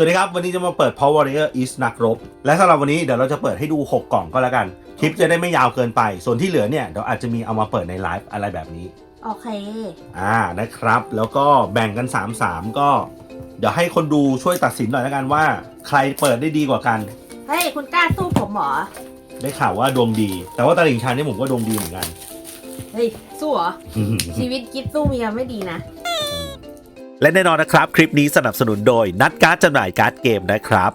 สวัสดีครับ วันนี้จะมาเปิด Power Warrior East นักรบ และสำหรับวันนี้เดี๋ยวเราจะเปิดให้ดู 6 กล่องก็แล้วกัน คลิปจะได้ไม่ยาวเกินไป ส่วนที่เหลือเนี่ยเดี๋ยวอาจจะมีเอามาเปิดในไลฟ์อะไรแบบนี้ โอเค อ่านะครับ แล้วก็แบ่งกัน 3-3 ก็ เดี๋ยวให้คนดูช่วยตัดสินหน่อยแล้วกันว่า ใครเปิดได้ดีกว่ากัน เฮ้ย คุณกล้าสู้ผมเหรอ ได้ข่าวว่าดวงดี แต่ว่าตลิ่งชันนี่ผมก็ดวงดีเหมือนกัน เฮ้ย สู้เหรอ ชีวิตกิ๊บสู้เมียไม่ดีนะ และแน่นอนนะครับ คลิปนี้สนับสนุนโดยนัดการ์ดจำหน่ายการ์ดเกมนะครับ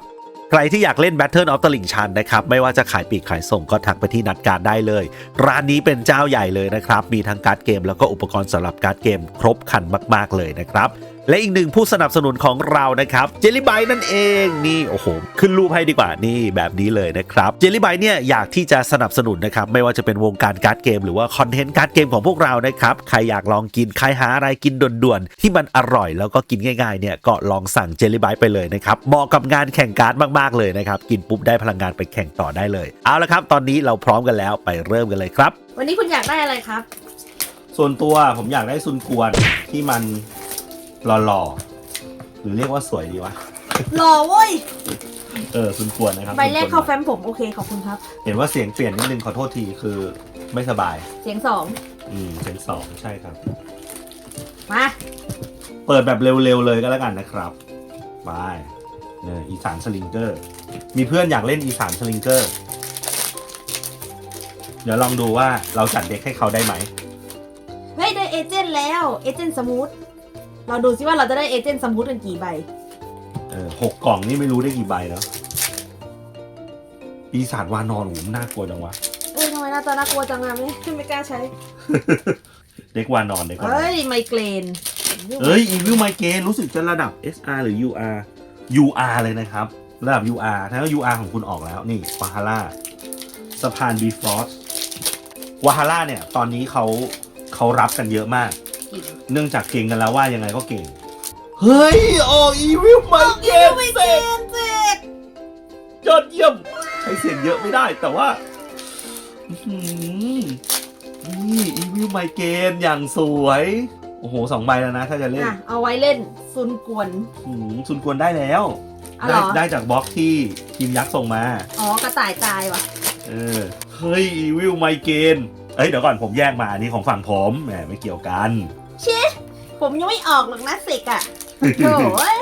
ใครที่อยากเล่น Battle of the l i n g ชันนะครับ ไม่ว่าจะขายปีกขายส่งก็ทักไปที่นัดการ์ดได้เลย ร้านนี้เป็นเจ้าใหญ่เลยนะครับ มีทั้งการ์ดเกมแล้วก็อุปกรณ์สำหรับการ์ดเกมครบครันมาก ๆ เลยนะครับ และอีกหนึ่งผู้สนับสนุนของเรานะครับเจลลี่ไบนั่นเองนี่โอ้โหขึ้นรูปให้ดีกว่านี่แบบนี้เลยนะครับเจลลี่ไบเนี่ยอยากที่จะสนับสนุนนะครับไม่ว่าจะเป็นวงการการ์ดเกม หรือว่าคอนเทนต์การ์ดเกมของพวกเรานะครับใครอยากลองกินใครหาอะไรกินด่วนๆที่มันอร่อยแล้วก็กินง่ายๆเนี่ยก็ลองสั่งเจลลี่ไบไปเลยนะครับเหมาะกับงานแข่งการ์ดมากๆเลยนะครับกินปุ๊บได้พลังงานไปแข่งต่อได้เลยเอาละครับ ตอนนี้เราพร้อมกันแล้วไปเริ่มกันเลยครับ วันนี้คุณอยากได้อะไรครับ ส่วนตัวผมอยากได้ซุนกวนที่มัน หล่อๆหรือเรียกว่าสวยดีวะ หล่อเว้ย เออซุนกวนนะครับใบแรกซุนวเข้านแฟ้มผมโอเคขอบคุณครับ เห็นว่าเสียงเปลี่ยนนิดนึงขอโทษทีคือไม่สบาย เสียงสองอืมเสียงสองใช่ครับ มาเปิดแบบเร็วๆเลยก็แล้วกันนะครับบายเนี่ยอีสานสลิงเกอร์ มีเพื่อนอยากเล่นอีสานสลิงเกอร์ เดี๋ยวลองดูว่าเราจัดเด็กให้เขาได้ไหมเฮ้ยได้เอเจนต์แล้วเอเจนต์สมูท เราดูซิว่าเราจะได้เอเจนต์สมูทกันกี่ใบ เออหกกล่องนี่ไม่รู้ได้กี่ใบแล้ว ปีศาจวานอนโหน่ากลัวจังวะ เอ้ยทำไมหน้าตาน่ากลัวจังอะไม่ไม่กล้าใช้ เด็กวานอนเด็กวานอน เฮ้ย ไมเกรนเอ้ยอีวิวไมเกนรู้สึกจะระดับ SR หรือ UR UR เลยนะครับ ระดับ UR ถ้า UR ของคุณออกแล้วนี่วาฮาร่าสะพานบีฟรอสวาฮาร่าเนี่ย ตอนนี้เขาเขารับกันเยอะมาก อีกเนื่องจากเก่งกันแล้วว่ายังไงก็เก่ง เฮ้ย ออกอีวิวไมเกนไมเสเกรร็จนเสร็จยอดเยี่ยมใช้เสียงเยอะไม่ได้แต่ว่าอื้อหือนี่อีวิวไมเกนอย่างสวย โอ้โหสองใบแล้วนะ ถ้าจะเล่นอะ เอาไว้เล่นซุนกวนอืมซุนกวนได้แล้วอ๋อเหรได้อได้จากบล็อกที่ทีมยักษ์ส่งมา อ๋อกระต่ายตายว่ะ เออ เฮ้ย อีวิวไมเกนเอ้ย เดี๋ยวก่อนผมแยกมาอันนี้ของฝั่งผม แหมไม่เกี่ยวกัน ผมยังไม่ออกหรอกนะเสกอะโถ่ย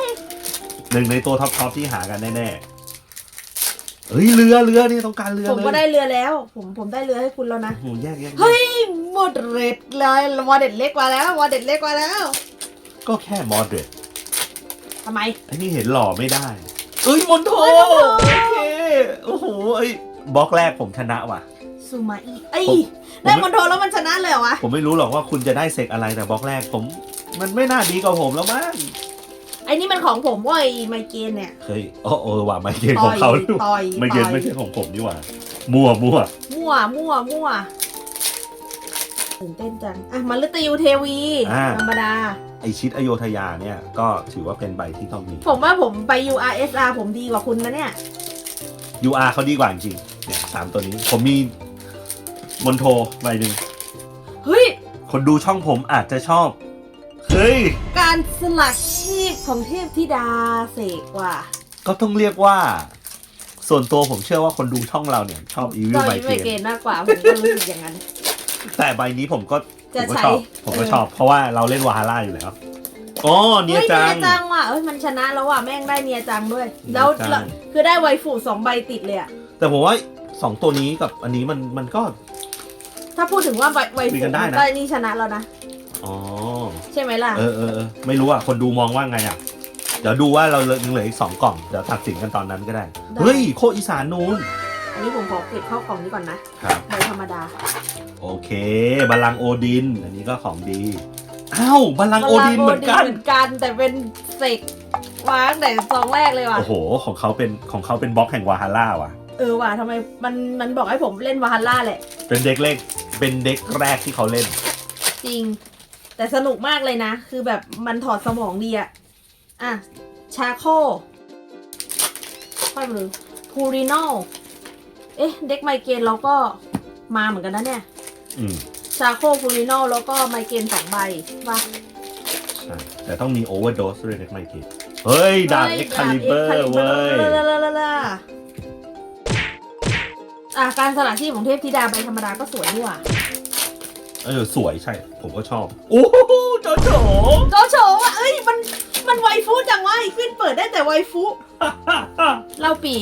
หนึ่งในตัวท็อปทอปที่หากันแน่ๆเฮ้ยเรือเรือนี่ต้องการเรือผมเลยก็ได้เรือแล้ว ผมผมได้เรือให้คุณแล้วนะ โอ้โหแยกแยกแยกเฮ้ยโมเดเรตเลยโมเดลเล็กกว่าแล้วโมเดลเล็กกว่าแล้วก็แค่มอดเรตทำไม ไอ้นี่เห็นหล่อไม่ได้ เอ้ยมอนโทเฮ้ยมอนโท โอเคโอ้โหเอ้ยบล็อกแรกผมชนะว่ะ ซูมาอีเอ้ยผมได้มอนโทแล้วมันชนะเลยเหรอวะ ผมไม่รู้หรอกว่าคุณจะได้เซกอะไรแต่บล็อกแรกผม มันไม่น่าดีกว่าผมแล้วมั้งไอ้นี่มันของผมเว้ยไมเกรนเนี่ยเฮ้ยเออเออว่ะไมเกรนขต่อองยเขาต่อยไมเกรนต่อยไม่ใช่ของผมนี่หว่า มั่วมั่วมั่วมั่วมั่วตื่นเต้นจัง อะมาลึตยูเทวีธรรมดา ไอชิดอโยธยาเนี่ย ก็ถือว่าเป็นใบที่ต้องมี ผมว่าผมไป URSR ผมดีกว่าคุณนะเนี่ย UR เขาดีกว่าจริงๆเนี่ยสามตัวนี้ผมมี มอนโทใบหนึ่งเฮ้ย คนดูช่องผมอาจจะชอบ เฮ้ย การสลักชีพของเทพธิดาเสกว่ะก็ต้องเรียกว่า ส่วนตัวผมเชื่อว่าคนดูช่องเราเนี่ย ชอบอีวิก็วไมไมเกเกรรนนมากกว่า ผมก็รู้สึกอย่างนั้น แต่ใบนี้ผมก็ผจะมก็ใช้ชอบผมก็เออชอบ เพราะว่าเราเล่นวาฮาร่าอยู่แล้วอ๋อเนียเฮ้ยจัเนีงยจังว่ะเอ้ยมันชนะแล้วว่ะแม่งได้เนียจังด้วยเนียแล้วจังแล้วคือได้ไวฟูสองใบติดเลยอะแต่ผมว่าสองตัวนี้กับอันนี้มันมันก็ ถ้าพูดถึงว่าไวไวคุฟูยกันได้นะได้นี่ชนะแล้วนะ อ๋อ ใช่ไหมล่ะ เออเออเออไม่รู้อะ คนดูมองว่าไงอะ เดี๋ยวดูว่าเราเหลือยังเหลืออีกสองกล่อง เดี๋ยวตัดสินกันตอนนั้นก็ได้ ได้ เฮ้ย โคอีสานนูนอันนี้ผมขอเก็บเข้ากล่องนี้ก่อนนะครับ ใบธรรมดาโอเคบัลลังก์โอดิน อันนี้ก็ของดี อ้าวบัลลังก์โอดินเหมือนกัน เหมือนกัน แต่เป็นเสกวางแต่ซองแรกเลยว่ะ โอ้โห ของเขาเป็นของเขาเป็นบล็อกแห่งวาฮาร่าว่ะ เออว่ะทำไมมันมันบอกให้ผมเล่นวาฮัลล่าแหละ เป็นเด็กเล็ก เป็นเด็กแรกที่เขาเล่น จริง แต่สนุกมากเลยนะ คือแบบมันถอดสมองดีอะอะ ชาโคค่อยมาดูพูริโนเอ๊ะ เด็กไมเกรนเราก็มาเหมือนกันนะเนี่ย อืมชาโคพูริโนแล้วก็ไมเกรนสองใบว่าใช่แต่ต้องมีโอเวอร์โดสด้วยเด็กไม่เกตเฮ้ยดาบฮ้เอ็กคาลิเบอร์เว้ย ลาลาลาลา อะการสลัดที่ของเทพธิดาใบธรรมดาก็สวยนี่หว่าเออสวยใช่ ผมก็ชอบโอ้โหโจโฉโจโฉว่ะเอ้ยมันมันไวฟูจังวะไอ้ขึ้นเปิดได้แต่ไวฟูเล่าปี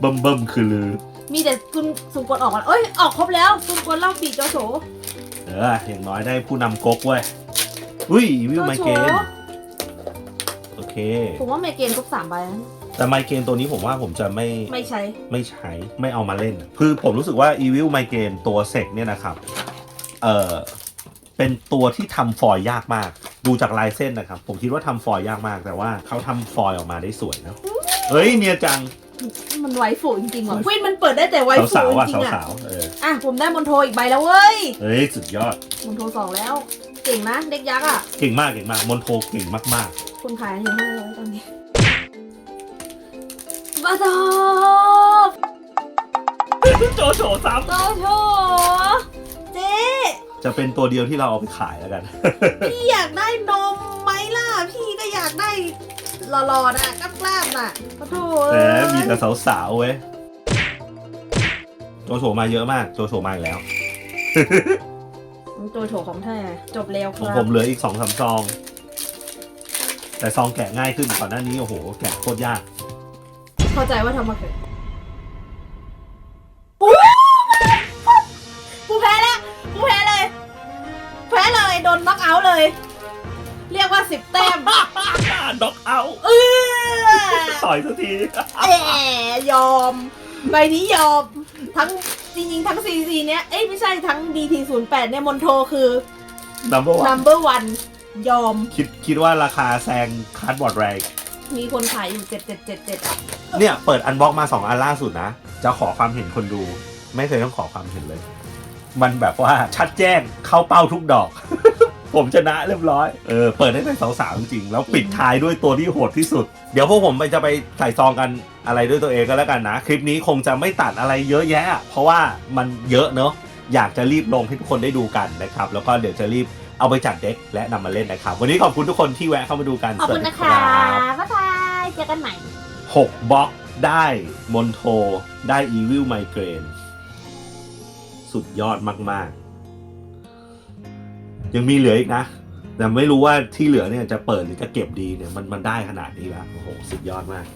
เบิ่มเบิ่มคือลือ มีแต่คุณสุกลออกมาเอ้ยออกครบแล้วสุกลเล่าปีโจโฉเอออย่างน้อยได้ผู้นำก๊กเว้ยอุ้ยวิวไมเกรนโอเค ผมว่าเมเกนครบสามใบแล้ว แต่ไมเกรนตัวนี้ผมว่าผมจะไม่ไม่ใช้ ไม่ใช้ไม่เอามาเล่น คือผมรู้สึกว่า Evil Migraine ตัวเซกเนี่ยนะครับ เออเป็นตัวที่ทำฟอยล์ยากมาก ดูจากลายเส้นนะครับ ผมคิดว่าทำฟอยล์ยากมาก แต่ว่าเขาทำฟอยล์ออกมาได้สวยนะเฮ้ยเนียจังมันไวฟูจริงๆว่ะควินมันเปิดได้แต่ไวฟูสาวๆอะจริงๆอะสาวๆเอออะผมได้มอนโทอีกใบแล้วเว้ยเฮ้ยสุดยอดมอนโทสองแล้ว เก่งนะเด็กยักษ์อะเก่งมากเก่งมากมอนโทเก่งมากคุณขายอยู่ห้าร้อยตอนนี้ มาตอบๆโจโฉซ้โจโฉเจ๊ำจะเป็นตัวเดียวที่เราเอาไปขายแล้วกัน พี่อยากได้นมไหมล่ะ พี่ก็อยากได้หล่อๆนะกล้ามๆน่ะขอโทษแหมมีแต่สาวๆเว้ย โจโฉมาเยอะมาก โจโฉมาอีกแล้ว โจโฉของแท้จบแล้วคของรับผมเหลืออีกสองสามซอง แต่ซองแกะง่ายขึ้นก่อนหน้านี้โอ้โห แกะโคตรยาก เข้าใจว่าทำมาเกิดอุ๊ยกูแพ้แล้วกูแพ้เลย แพ้เลย โดนน็อกเอาท์เลย เรียกว่าสิบแต้มด็อกเอาเออ ต่อยสักที แหมยอม ใบนี้ยอม ทั้งจริงๆ ทั้ง CC เนี้ย เอ้ย ไม่ใช่ทั้ง DT08 เนี่ยมอนโทคือนัมเบอร์วัน number one ยอม คิดคิดว่าราคาแซงคาร์ดบอร์ดแรง มีคนขายอยู่7777อะเนี่ยเปิดอันบ็อกมาสองอันล่าสุดนะ จะขอความเห็นคนดู ไม่เคยต้องขอความเห็นเลย มันแบบว่าชัดแจ้งเข้าเป้าทุกดอก ผมชนะเรียบร้อย เออเปิดได้เป็นสาวๆจริงๆแล้วปิดท้ายด้วยตัวที่โหดที่สุด เดี๋ยวพวกผมไปจะไปใส่ซองกันอะไรด้วยตัวเองก็แล้วกันนะ คลิปนี้คงจะไม่ตัดอะไรเยอะแยะ เพราะว่ามันเยอะเนอะอยากจะรีบลงให้ทุกคนได้ดูกันนะครับ แล้วก็เดี๋ยวจะรีบ เอาไปจัดเด็กและนำมาเล่นนะครับ วันนี้ขอบคุณทุกคนที่แวะเข้ามาดูกันขอบคุณสวัสดีนะคะบ๊ายบายเจอกันใหม่หกบล็อกได้มอนโทได้อีวิลไมเกรนสุดยอดมาก ๆ ยังมีเหลืออีกนะ แต่ไม่รู้ว่าที่เหลือเนี่ยจะเปิดหรือจะเก็บดีเนี่ยมันมันได้ขนาดนี้แล้วโอ้โห สุดยอดมาก